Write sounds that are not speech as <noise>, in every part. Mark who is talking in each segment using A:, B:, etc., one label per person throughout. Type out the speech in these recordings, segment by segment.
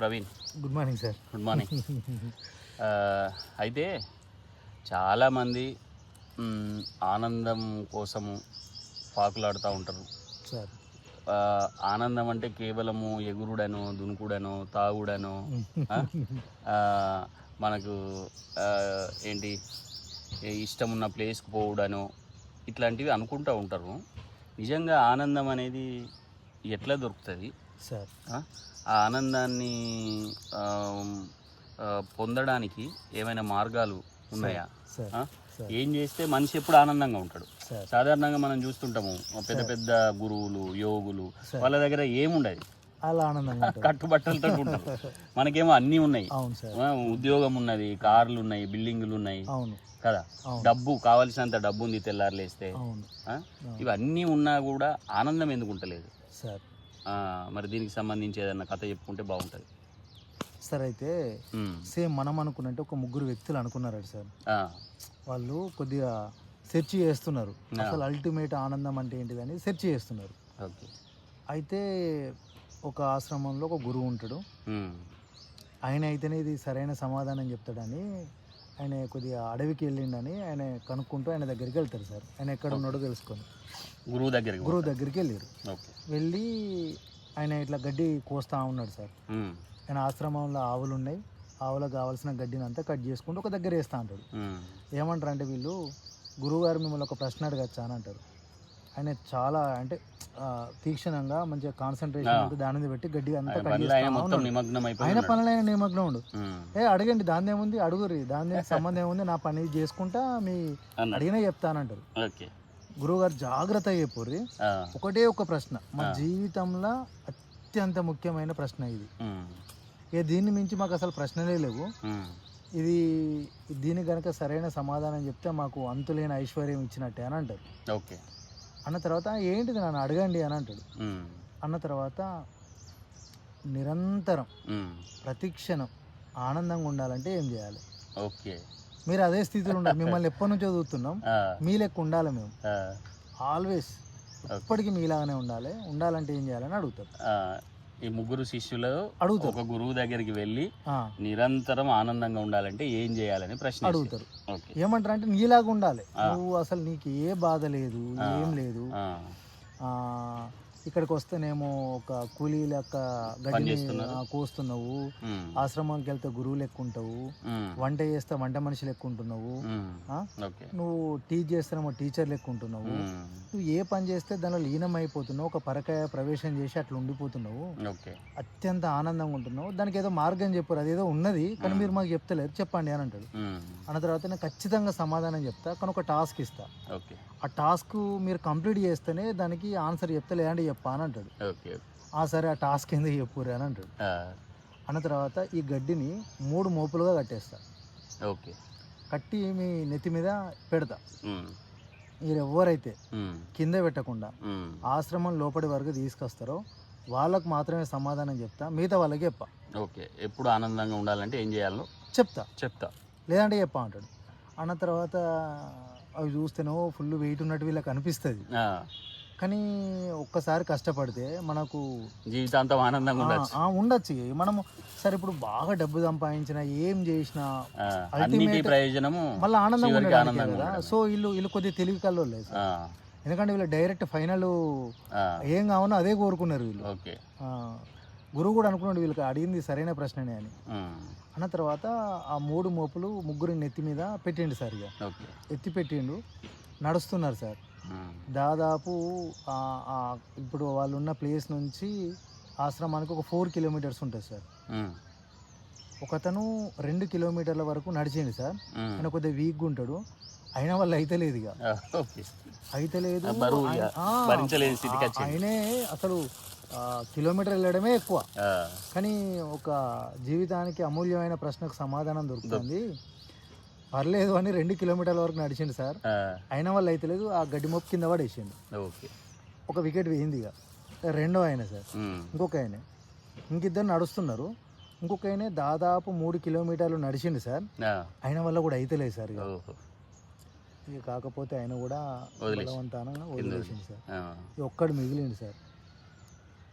A: Praveen.
B: Good morning sir
A: good morning అయితే చాలామంది ఆనందం కోసము పాకులాడుతూ ఉంటారు.
B: సార్
A: ఆనందం అంటే కేవలము ఎగురుడను దునుకుడను తాగుడను మనకు ఏంటి ఇష్టం ఉన్న ప్లేస్కి పోవడను ఇట్లాంటివి అనుకుంటూ ఉంటారు. నిజంగా ఆనందం అనేది ఎట్లా దొరుకుతుంది?
B: సార్.
A: ఆ? ఆనందాన్ని పొందడానికి ఏమైనా మార్గాలు ఉన్నాయా? ఏం చేస్తే మనిషి ఎప్పుడు ఆనందంగా ఉంటాడు? సాధారణంగా మనం చూస్తుంటాము పెద్ద పెద్ద గురువులు యోగులు. వాళ్ళ దగ్గర ఏముండదు.
B: అలా ఆనందంగా ఉంటుంది
A: కట్టుబట్టలతో ఉంటారు. <laughs> మనకేమో అన్నీ ఉన్నాయి. ఉద్యోగం ఉన్నది కార్లు ఉన్నాయి బిల్డింగులు ఉన్నాయి. కదా? డబ్బు కావలసినంత డబ్బు ఉంది తెల్లారులేస్తే. ఇవన్నీ ఉన్నా కూడా ఆనందం ఎందుకు ఉంటలేదు
B: సార్.
A: మరి దీనికి సంబంధించి ఏదన్నా కథ చెప్పుకుంటే బాగుంటుంది.
B: సార్ అయితే. సేమ్ మనం అనుకున్నట్టు ఒక ముగ్గురు వ్యక్తులు అనుకున్నారు సార్. వాళ్ళు కొద్దిగా సెర్చ్ చేస్తున్నారు. అసలు అల్టిమేట్ ఆనందం అంటే ఏంటిదని సెర్చ్ చేస్తున్నారు. అయితే ఒక ఆశ్రమంలో ఒక గురువు ఉంటాడు. ఆయన అయితేనే ఇది సరైన సమాధానం చెప్తాడని ఆయన కొద్దిగా అడవికి వెళ్ళిండని ఆయన కనుక్కుంటూ ఆయన దగ్గరికి వెళ్తారు సార్. ఆయన ఎక్కడ ఉన్నాడో తెలుసుకొని.
A: గురువు దగ్గరికి
B: గురువు దగ్గరికి వెళ్ళారు. వెళ్ళి ఆయన ఇట్లా గడ్డి కోస్తా ఉన్నాడు సార్. ఆయన ఆశ్రమంలో ఆవులు ఉన్నాయి. ఆవులకు కావాల్సిన గడ్డిని అంతా కట్ చేసుకుంటూ ఒక దగ్గర వేస్తా అంటాడు. ఏమంటారు అంటే వీళ్ళు గురువుగారు మిమ్మల్ని ఒక ప్రశ్న అడగచ్చా అని అంటారు. ఆయన చాలా అంటే తీక్షణంగా మంచిగా కాన్సన్ట్రేషన్ దాని మీద పెట్టి గడ్డి అంతా
A: ఆయన
B: కట్
A: పనిలో ఆయన. నిమగ్నం
B: ఉండు. ఏ అడగండి దాని ఏముంది అడుగురి దాని <laughs> సంబంధం ఏముంది నా పని చేసుకుంటా మీ అడిగినా చెప్తానంటారు. గురువుగారు జాగ్రత్తగా చెప్పుర్రి. ఒకటే ఒక ప్రశ్న
A: ఆ.
B: జీవితంలో అత్యంత ముఖ్యమైన ప్రశ్న ఇది. ఇక దీన్ని మించి మాకు అసలు ప్రశ్నలే లేవు. ఇది దీనికి కనుక సరైన సమాధానం చెప్తే మాకు అంతులేని ఐశ్వర్యం ఇచ్చినట్టే అని అంటారు
A: ఓకే
B: అన్న తర్వాత ఏంటిది నన్ను అడగండి అని అంటాడు. అన్న తర్వాత నిరంతరం. ప్రతిక్షణం ఆనందంగా ఉండాలంటే ఏం చేయాలి
A: ఓకే
B: మీరు అదే స్థితిలో ఉండాలి మిమ్మల్ని ఎప్పటి నుంచో చదువుతున్నాం. మీ లెక్క ఉండాలి మేము. ఆల్వేస్ ఎప్పటికీ మీలాగానే ఉండాలి. ఉండాలంటే ఏం చేయాలని అడుగుతారు.
A: ఈ ముగ్గురు శిష్యులు
B: అడుగుతారు.
A: ఒక గురువు దగ్గరికి వెళ్ళి నిరంతరం ఆనందంగా ఉండాలంటే ఏం చేయాలని ప్రశ్న
B: అడుగుతారు. ఏమంటారు అంటే నీలాగా ఉండాలి. నువ్వు అసలు నీకు ఏ బాధ లేదు. ఏం లేదు. ఇక్కడికి వస్తేనేమో ఒక కూలీ లెక్క. ఆ, కోస్తున్నావు. ఆశ్రమానికి వెళ్తే గురువు లెక్క ఉంటావు
A: ఉమ్.
B: వంట చేస్తే వంట మనిషి లెక్క ఉంటున్నావు
A: ఉమ్.
B: ఆ?
A: ఓకే
B: నువ్వు టీచ్ చేస్తేనేమో టీచర్ లెక్క ఉంటున్నావు. నువ్వు ఏ పని చేస్తే దానిలో లీనం అయిపోతున్నావు ఒక పరకాయ ప్రవేశం చేసి అట్లా ఉండిపోతున్నావు అత్యంత ఆనందంగా ఉంటున్నావు దానికి ఏదో మార్గం చెప్పారు అదేదో ఉన్నది కానీ. మీరు మాకు చెప్తలేరు చెప్పండి అని అంటాడు. అన్న తర్వాత నేను ఖచ్చితంగా సమాధానం చెప్తా కానీ ఒక టాస్క్ ఇస్తా
A: ఓకే
B: ఆ టాస్క్ మీరు కంప్లీట్ చేస్తేనే దానికి ఆన్సర్ చెప్తా లేదంటే చెప్పా అని అంటాడు.
A: ఓకే.
B: ఆ సరే ఆ టాస్క్ ఎందుకు చెప్పురు అని అంటాడు. అన్న తర్వాత ఈ గడ్డిని మూడు మోపులుగా కట్టేస్తా.
A: ఓకే.
B: కట్టి మీ నెత్తి మీద పెడతా. మీరు ఎవరైతే. కింద పెట్టకుండా. ఆశ్రమం లోపలి వరకు తీసుకొస్తారో వాళ్ళకు మాత్రమే సమాధానం చెప్తా. మిగతా వాళ్ళకి చెప్పా.
A: ఓకే. ఎప్పుడు ఆనందంగా ఉండాలంటే ఏం చేయాలో
B: చెప్తా.
A: చెప్తా.
B: లేదంటే చెప్పా అంటాడు. అన్న తర్వాత అవి చూస్తేనో ఫుల్ వెయిట్ ఉన్నట్టు వీళ్ళకి అనిపిస్తుంది. కానీ ఒక్కసారి కష్టపడితే మనకు
A: జీవితాంతం ఆనందంగా ఉండొచ్చు
B: ఉండొచ్చు. మనము సరే ఇప్పుడు బాగా డబ్బు సంపాదించినా ఏం చేసినా
A: ప్రయోజనము
B: మళ్ళీ ఆనందంగా కదా. సో వీళ్ళు వీళ్ళు కొద్దిగా తెలివి కల్లో లేదు. ఎందుకంటే వీళ్ళు డైరెక్ట్ ఫైనల్. ఏం కావాలో అదే కోరుకున్నారు వీళ్ళు గురువు కూడా అనుకున్నాడు వీళ్ళకి అడిగింది సరైన ప్రశ్ననే అని. అన్న తర్వాత ఆ మూడు మోపులు ముగ్గురు నెత్తి మీద పెట్టిండు సార్ ఇక ఎత్తి పెట్టిండు. నడుస్తున్నారు సార్. దాదాపు ఇప్పుడు వాళ్ళు ఉన్న ప్లేస్ నుంచి ఆశ్రమానికి ఒక ఫోర్ కిలోమీటర్స్ ఉంటుంది సార్. ఒకతను రెండు కిలోమీటర్ల వరకు నడిచిండు సార్. ఆయన కొద్దిగా వీక్గా ఉంటాడు. అయినా వాళ్ళు అయితే లేదు ఇక అయితే లేదు. ఆయన- అసలు కిలోమీటర్ వెళ్ళడమే ఎక్కువ. కానీ ఒక జీవితానికి అమూల్యమైన ప్రశ్నకు సమాధానం దొరుకుతుంది. పర్లేదు అని రెండు కిలోమీటర్ల వరకు నడిచిండు సార్. అయిన వాళ్ళు అయితే లేదు ఆ గడ్డి మొప్పు కింద పడేసిండు. ఒక వికెట్ వేయింది ఇక. రెండో ఆయన సార్. ఇంకొక ఆయన. ఇంకిద్దరు నడుస్తున్నారు. ఇంకొక ఆయన దాదాపు మూడు కిలోమీటర్లు నడిచిండు సార్.
A: ఆ.
B: అయిన వల్ల కూడా అయితే లేదు సార్ ఇక. కాకపోతే ఆయన కూడా. బలవంతానంగా వదిలేసింది సార్. ఒక్కడు మిగిలింది సార్.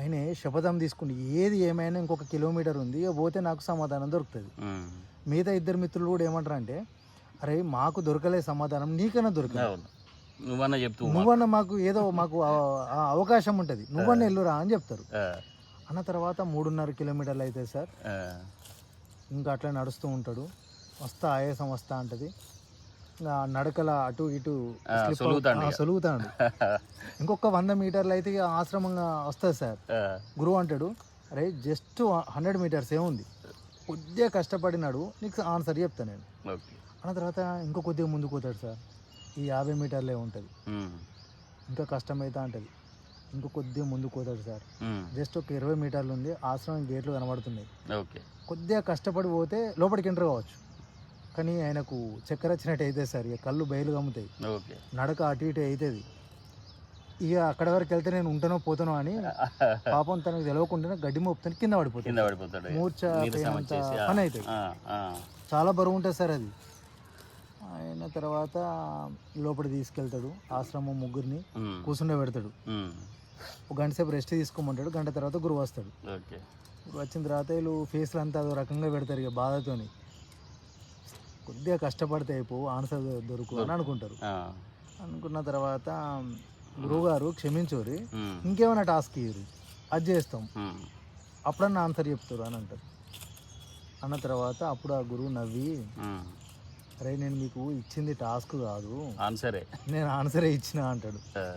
B: ఆయన శపథం తీసుకుంటే ఏది ఏమైనా ఇంకొక కిలోమీటర్ ఉంది పోతే నాకు సమాధానం దొరుకుతుంది. మిగతా ఇద్దరు మిత్రులు కూడా ఏమంటారు అంటే అరే మాకు దొరకలే సమాధానం నీకన్నా దొరకలేదు
A: అవును. నువ్వన్నా చెప్తూ మాకు.
B: నువ్వన్నా మాకు ఏదో మాకు అవకాశం ఉంటుంది. నువ్వన్నా ఎల్లురా అని చెప్తారు. అన్న తర్వాత మూడున్నర కిలోమీటర్లు అయితే సార్. ఇంకా అట్లా నడుస్తూ ఉంటాడు. వస్తా ఆయాసం వస్తా అంటది. నడకల అటు ఇటు
A: సొలుగుతాండు <laughs>
B: ఇంకొక వంద మీటర్లు అయితే ఆశ్రమంగా వస్తుంది సార్. గురువు అంటాడు అరే జస్ట్ హండ్రెడ్ మీటర్స్ ఏముంది? కొద్దిగా కష్టపడినాడు నీకు ఆన్సర్ చెప్తాను నేను. అన్న తర్వాత ఇంకో కొద్దిగా ముందుకు పోతాడు సార్. ఈ యాభై మీటర్లే ఉంటుంది. ఇంకా కష్టమైతే అంటది ఇంకో కొద్దిగా ముందుకు పోతాడు సార్. జస్ట్ ఒక ఇరవై మీటర్లు ఉంది ఆశ్రమం గేట్లు కనబడుతున్నాయి. కొద్దిగా కష్టపడి పోతే లోపలికి ఎంటర్ కావచ్చు. కానీ ఆయనకు చక్కెర వచ్చినట్టు అయితే సార్ ఇక కళ్ళు బయలు కమ్ముతాయి.
A: ఓకే.
B: నడక అటు ఇటు అవుతుంది ఇక అక్కడ వరకు వెళ్తే నేను ఉంటానో పోతానో అని <laughs> పాపం తనకు తెలియకుండానే గడ్డి మోపుతాను కింద
A: కింద
B: పడిపోతుంది
A: పడిపోతాడు.
B: మూర్ఛ పోయినంత
A: ఆ,
B: పని అవుతుంది.
A: ఆ, ఆ,
B: చాలా బరువు ఉంటుంది సార్ అది. ఆయన తర్వాత లోపల తీసుకెళ్తాడు ఆశ్రమం ముగ్గురిని
A: ఉమ్,
B: కూర్చుండే పెడతాడు.
A: ఉమ్,
B: ఒక గంట సేపు రెస్ట్ తీసుకోమంటాడు గంట తర్వాత గురువు వస్తాడు.
A: ఓకే.
B: గురువు వచ్చిన తర్వాత వీళ్ళు ఫేస్లు అంతా అదో రకంగా పెడతారు ఇక బాధతోని. కొద్దిగా కష్టపడితే అయిపో ఆన్సర్ దొరుకు అని అనుకుంటారు. అనుకున్న తర్వాత గురువుగారు క్షమించోరి ఇంకేమైనా టాస్క్ ఇయ్యరు. అది చేస్తాం. అప్పుడన్నా ఆన్సర్ చెప్తారు అని అంటారు. అన్న తర్వాత అప్పుడు ఆ గురువు నవ్వి అరే నేను మీకు ఇచ్చింది టాస్క్ కాదు.
A: ఆన్సరే.
B: నేను ఆన్సరే ఇచ్చిన అంటాడు.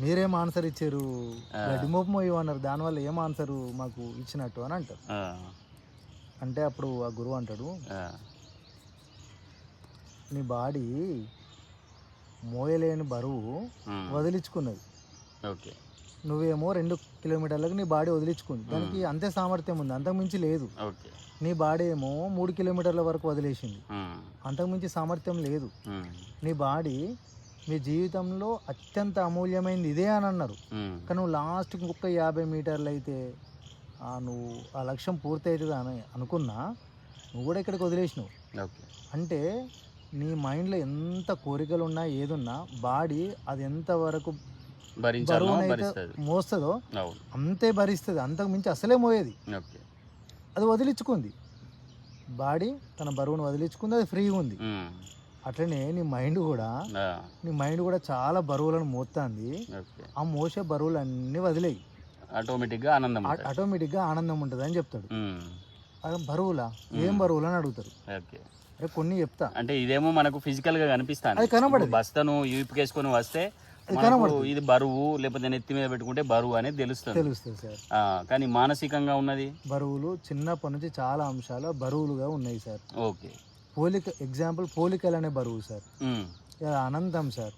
B: మీరేం ఆన్సర్ ఇచ్చారు?
A: ఆ.
B: గడ్డి మోపమో ఇవ్వన్నారు దానివల్ల ఏం ఆన్సర్ మాకు ఇచ్చినట్టు అని అంటారు. అంటే అప్పుడు ఆ గురువు అంటాడు నీ బాడీ మోయలేని బరువు వదిలించుకున్నది.
A: ఓకే.
B: నువ్వేమో రెండు కిలోమీటర్లకు నీ బాడీ వదిలించుకుంది. దానికి అంతే సామర్థ్యం ఉంది. అంతకుమించి లేదు. నీ బాడీ ఏమో మూడు కిలోమీటర్ల వరకు వదిలేసింది. అంతకుమించి సామర్థ్యం లేదు. నీ బాడీ మీ జీవితంలో అత్యంత అమూల్యమైనది ఇదే అని అన్నారు. కానీ నువ్వు లాస్ట్కి ఇంకొక యాభై మీటర్లు అయితే ఆ, నువ్వు ఆ లక్ష్యం పూర్తి అవుతుంది అని అనుకున్నా నువ్వు కూడా ఇక్కడికి వదిలేసినావు. అంటే నీ మైండ్లో ఎంత కోరికలు ఉన్నా ఏదున్నా బాడీ అది ఎంత వరకు
A: భరించాలో
B: బరువునైతే
A: భరిస్తుంది.
B: మోస్తుందో అంతే భరిస్తుంది. అంతకు మించి అసలే మోయేది. అది వదిలించుకుంది. బాడీ తన బరువును వదిలించుకుంది అది ఫ్రీగా ఉంది. అట్లనే నీ మైండ్ కూడా నీ మైండ్ కూడా చాలా బరువులను మోస్తుంది ఆ మోసే బరువులు అన్నీ వదిలేయి.
A: ఆటోమేటిక్గా ఆనందం ఉంటుంది.
B: ఆటోమేటిక్గా ఆనందం ఉంటుంది అని చెప్తాడు బరువులా? ఏం బరువులు అని అడుగుతారు? కొన్ని చెప్తా.
A: అంటే ఇదేమో మనకు ఫిజికల్గా కనిపిస్తాను
B: కనబడదు.
A: బస్తను ఈపుకేసుకొని వస్తే. ఇది బరువు లేకపోతే నెత్తి మీద పెట్టుకుంటే బరువు అనేది తెలుస్తుంది.
B: తెలుస్తుంది సార్.
A: కానీ మానసికంగా ఉన్నది?
B: బరువులు చిన్నప్పటి నుంచి చాలా అంశాలు బరువులుగా ఉన్నాయి సార్.
A: ఓకే.
B: పోలిక ఎగ్జాంపుల్ పోలికలు అనే బరువు సార్. అనంతం సార్.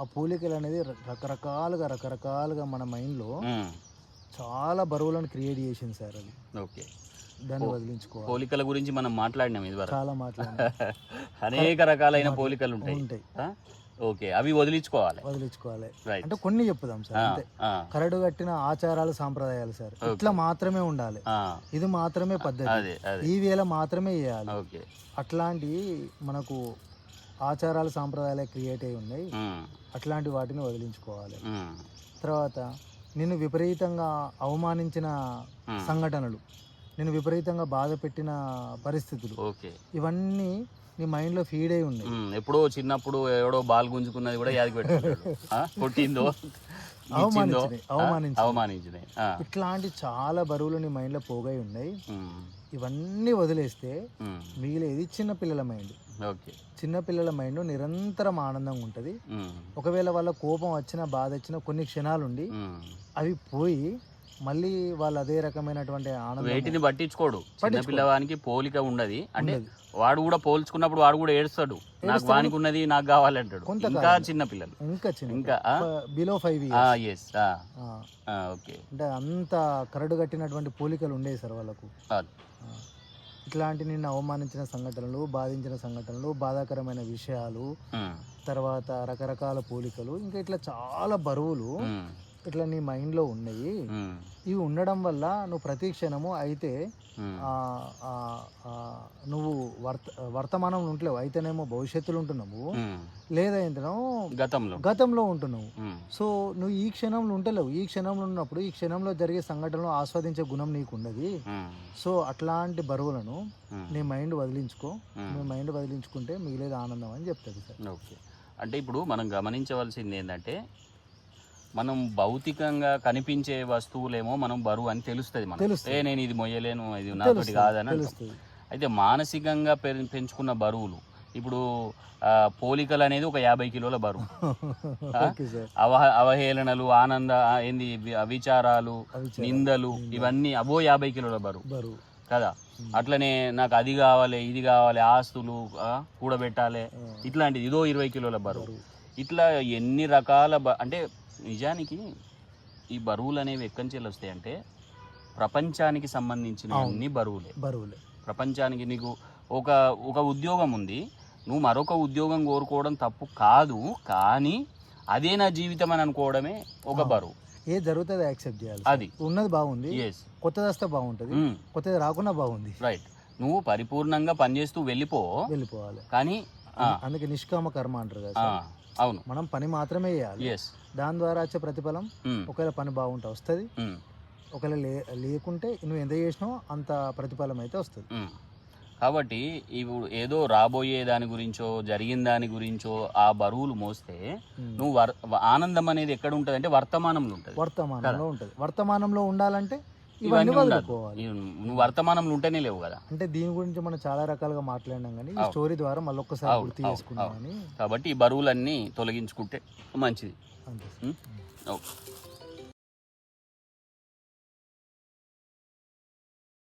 B: ఆ పోలికలు అనేది రకరకాలుగా రకరకాలుగా మన మైండ్లో చాలా బరువులను క్రియేట్ చేసింది సార్ అది.
A: ఓకే.
B: దాన్ని వదిలించుకోవాలి.
A: పోలికల గురించి మనం మాట్లాడినాం ఇదివరకు
B: చాలా మాట్లాడి <laughs>
A: అనేక రకాలైన పోలికలు ఉంటాయి.
B: ఉంటాయి?
A: ఓకే అవి వదిలించుకోవాలి.
B: వదిలించుకోవాలి. అంటే కొన్ని చెప్పుదాం సార్ అంతే. కరడు కట్టిన ఆచారాలు సాంప్రదాయాలు సార్. ఇట్లా మాత్రమే ఉండాలి. ఇది మాత్రమే పద్ధతి. ఈ వేళ మాత్రమే చేయాలి. అట్లాంటి మనకు ఆచారాలు సాంప్రదాయాలే క్రియేట్ అయి ఉన్నాయి. అట్లాంటి వాటిని వదిలించుకోవాలి. తర్వాత నిన్ను విపరీతంగా అవమానించిన సంఘటనలు. నిన్ను విపరీతంగా బాధ పెట్టిన పరిస్థితులు.
A: ఓకే.
B: ఇవన్నీ నీ మైండ్లో ఫీడ్ అయి ఉన్నాయి.
A: ఎప్పుడో చిన్నప్పుడు ఎవడో బాల్ గుంజుకున్నది కూడా యాదికి పెట్టుకుంటాడు ఆ? కొట్టిందో? <laughs>
B: ఇట్లాంటి చాలా బరువులు నీ మైండ్లో పోగై ఉన్నాయి. ఇవన్నీ వదిలేస్తే మిగిలేది చిన్న పిల్లల మైండ్.
A: ఓకే.
B: చిన్న పిల్లల మైండ్ నిరంతరం ఆనందంగా ఉంటుంది. ఒకవేళ వాళ్ళ కోపం వచ్చినా బాధ వచ్చినా కొన్ని క్షణాలుండి. అవి పోయి మళ్ళీ వాళ్ళు అదే రకమైనటువంటి ఆనందం
A: వేటిని పట్టించుకోడు. చిన్న. పిల్లవానికి పోలిక ఉండదు. అంటే. వాడు కూడా పోల్చుకున్నప్పుడు వాడు కూడా ఏడుస్తాడు. నాకు వానికి ఉన్నది నాకు కావాలంటాడు. ఇంకా చిన్న పిల్లలు.
B: ఇంకా చిన్న
A: ఇంకా?
B: Below five
A: yes okay.
B: అంటే అంత కరడు కట్టినటువంటి పోలికలు ఉండేవి సార్ వాళ్ళకు. ఇట్లాంటి నిన్ను అవమానించిన సంఘటనలు బాధించిన సంఘటనలు బాధాకరమైన విషయాలు తర్వాత రకరకాల పోలికలు ఇంకా ఇట్లా చాలా బరువులు ఇట్లా నీ మైండ్లో ఉన్నాయి ఇవి ఉండడం వల్ల నువ్వు ప్రతి క్షణము అయితే నువ్వు వర్త వర్తమానంలో ఉంటలేవు అయితేనేమో భవిష్యత్తులో ఉంటున్నావు. లేదా ఏంటనేమో
A: గతంలో.
B: గతంలో ఉంటున్నావు. సో నువ్వు ఈ క్షణంలో ఉంటలేవు. ఈ క్షణంలో ఉన్నప్పుడు ఈ క్షణంలో జరిగే సంఘటనలు ఆస్వాదించే గుణం నీకు
A: ఉమ్,
B: సో అట్లాంటి బరువులను. నీ మైండ్ వదిలించుకో. నీ మైండ్ వదిలించుకుంటే మిగిలేదు ఆనందం అని చెప్తుంది సార్.
A: ఓకే. అంటే ఇప్పుడు మనం గమనించవలసింది ఏంటంటే మనం భౌతికంగా కనిపించే వస్తువులేమో మనం బరువు అని తెలుస్తుంది మనం. ఏ నేను ఇది మొయ్యలేను ఇది నాతోటి కాదని అయితే మానసికంగా పెంచుకున్న బరువులు ఇప్పుడు పోలికలు అనేది ఒక యాభై కిలోల బరువు. <laughs> అవహ అవహేళనలు ఆనంద ఏంది విచారాలు నిందలు ఇవన్నీ అవో యాభై కిలోల బరువు. కదా. అట్లనే నాకు అది కావాలి ఇది కావాలి ఆస్తులు కూడబెట్టాలి ఇట్లాంటిది. ఇదో ఇరవై కిలోల బరువు. ఇట్లా ఎన్ని రకాల బ- అంటే నిజానికి ఈ బరువులు అనేవి ఎక్కడి నుంచి వస్తాయంటే ప్రపంచానికి సంబంధించిన. అన్ని బరువులే.
B: బరువులే.
A: ప్రపంచానికి నీకు ఒక ఒక ఉద్యోగం ఉంది. నువ్వు మరొక ఉద్యోగం కోరుకోవడం తప్పు కాదు కానీ అదే నా జీవితం అని అనుకోవడమే ఒక. బరువు.
B: ఏ జరుగుతుంది యాక్సెప్ట్ చేయాలి
A: అది.
B: ఉన్నది బాగుంది కొత్తది వస్తే బాగుంటుంది కొత్తది రాకుండా బాగుంది.
A: రైట్ నువ్వు పరిపూర్ణంగా పనిచేస్తూ వెళ్ళిపో.
B: వెళ్ళిపోవాలి.
A: కానీ
B: అందుకే నిష్కామ కర్మ అంటారు కదా.
A: అవును.
B: మనం పని మాత్రమే చేయాలి. దాని ద్వారా వచ్చే ప్రతిఫలం ఒకవేళ పని బాగుంటే వస్తుంది. ఒకవేళ లే లేకుంటే నువ్వు ఎంత చేసినావు అంత ప్రతిఫలం అయితే వస్తుంది.
A: కాబట్టి ఇప్పుడు ఏదో రాబోయే దాని గురించో జరిగిన దాని గురించో ఆ బరువులు మోస్తే నువ్వు ఆనందం అనేది ఎక్కడ ఉంటుంది అంటే వర్తమానంలో ఉంటుంది.
B: వర్తమానంలో ఉంటుంది. వర్తమానంలో ఉండాలంటే ఇవన్నీ వదులుకోవాలి.
A: నువ్వు వర్తమానంలో ఉంటేనే లేవు కదా.
B: అంటే దీని గురించి మనం చాలా రకాలుగా మాట్లాడినాం కానీ ఈ. స్టోరీ ద్వారా మళ్ళీ ఒక్కసారి గుర్తు
A: అవును,
B: చేసుకున్నామని
A: కాబట్టి ఈ బరువులన్నీ తొలగించుకుంటే మంచిది.
B: అంతే?
A: ఓకే.